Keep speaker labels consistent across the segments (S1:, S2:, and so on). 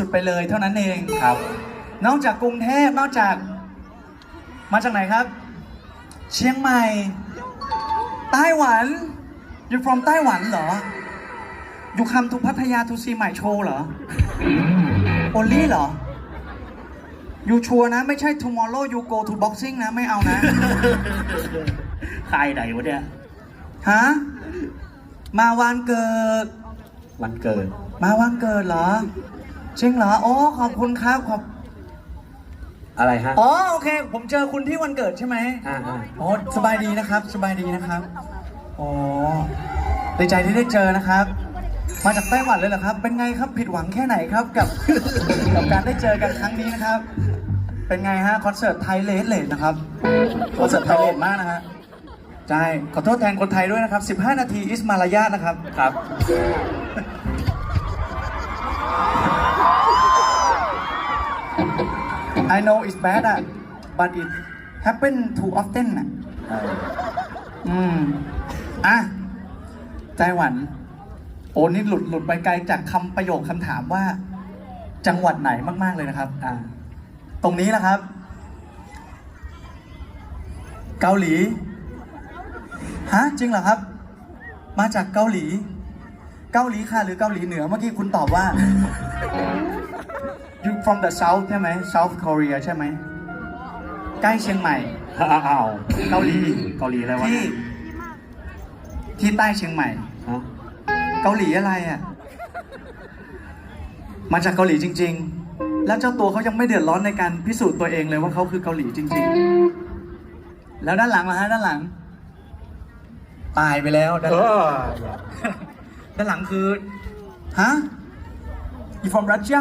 S1: สุดไปเลยเท่านั้นเอง
S2: ครับ
S1: นอกจากกรุงเทพนอกจาก มาจากไหนครับ เชียงใหม่ไต้หวัน you from ไต้หวันเหรอ you come to พัทยา to see my show เหรอ only เหรอ you ชัวร์นะ ไม่ใช่ tomorrow you go to boxing นะ ไม่เอานะ
S2: ใครไหนวะเนี่ย
S1: ฮะ มาวันเกิด
S2: วันเกิด
S1: มาวันเกิดเหรอ จริงเหรอโอ้ขอบคุณครับขอบ
S2: อะไรฮะ
S1: อ๋อโอเค ผมเจอคุณที่วันเกิดใช่ไหม
S2: อ่าอ่า
S1: โอ้สบายดีนะครับ สบายดีนะครับโอ้ดีใจที่ได้เจอนะครับ มาจากไต้หวันเลยเหรอครับ เป็นไงครับผิดหวังแค่ไหนครับกับกับการได้เจอกันครั้งนี้นะครับ เป็นไงฮะคอนเสิร์ตไทยเลสเลสนะครับคอนเสิร์ตไทยเลสมากนะฮะใช่ขอโทษแทนคนไทยด้วยนะครับ 15 นาทีอิสมารยาทนะครับ
S2: ครับ
S1: I know it's bad อะ but it happen too often อะ
S2: ออ
S1: อืมอะไต้หวัน โอ้นี่หลุดหลุดไปไกลจากคำประโยคคำถามว่า จังหวัดไหนมาก ๆ เลยนะครับ
S2: อ่า
S1: ตรงนี้นะครับ เกาหลี ฮะ จริงเหรอครับ มาจากเกาหลี เกาหลีค่ะ หรือเกาหลีเหนือ เมื่อกี้คุณตอบว่า you from the south ใช่ไหม South Korea ใช่ไหม ใกล้เชียงใหม่
S2: อ้าว
S1: เกาหลี
S2: เกาหลีอะไรวะ
S1: ที่ ที่ใต้เชียงใหม่
S2: ฮะ
S1: เกาหลีอะไรอะ มาจากเกาหลีจริง ๆ แล้วเจ้าตัวเขายังไม่เดือดร้อนในการพิสูจน์ตัวเองเลยว่าเขาคือเกาหลีจริง ๆ แล้วด้านหลังล่ะฮะด้านหลัง ตายไปแล้วด้าน
S2: เอ
S1: หลัง
S2: อ
S1: ด้านหลังคือ ฮะ you from Russia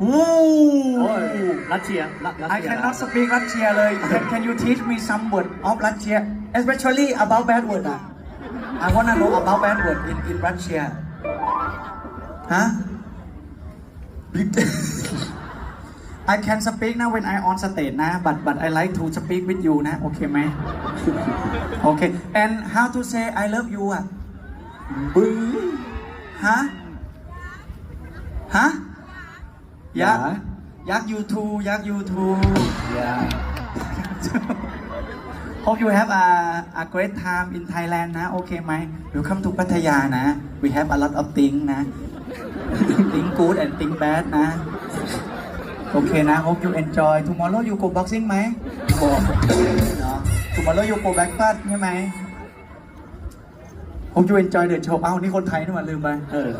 S1: โอ้
S2: โอ้ยรัสเซียรัสรัส
S1: I
S2: เซีย
S1: cannot speak Russia เลย can, can you teach me some word of Russia especially about bad word อะ I wanna know about bad word in in Russia ฮะ I can speak นะ when I on stage นะ but but I like to speak with you นะ โอเคไหมโอเค and how to say I love you อะบึ้งฮะฮะ ยักษ์ยักษ์ you too ยักษ์ you too
S2: อย่า
S1: Hope you have a a great time in Thailand นะ โอเคไหม Welcome to พัทยานะ We have a lot of things นะ think good and think bad นะ โอเคนะ Hope you enjoy Tomorrow you go boxing ไหม
S2: บอก
S1: เนาะ Tomorrow you go back fast ใช่ไหม Hope you enjoy the show เอ้านี่คนไทยนี่หว่าลืมไป
S2: เออ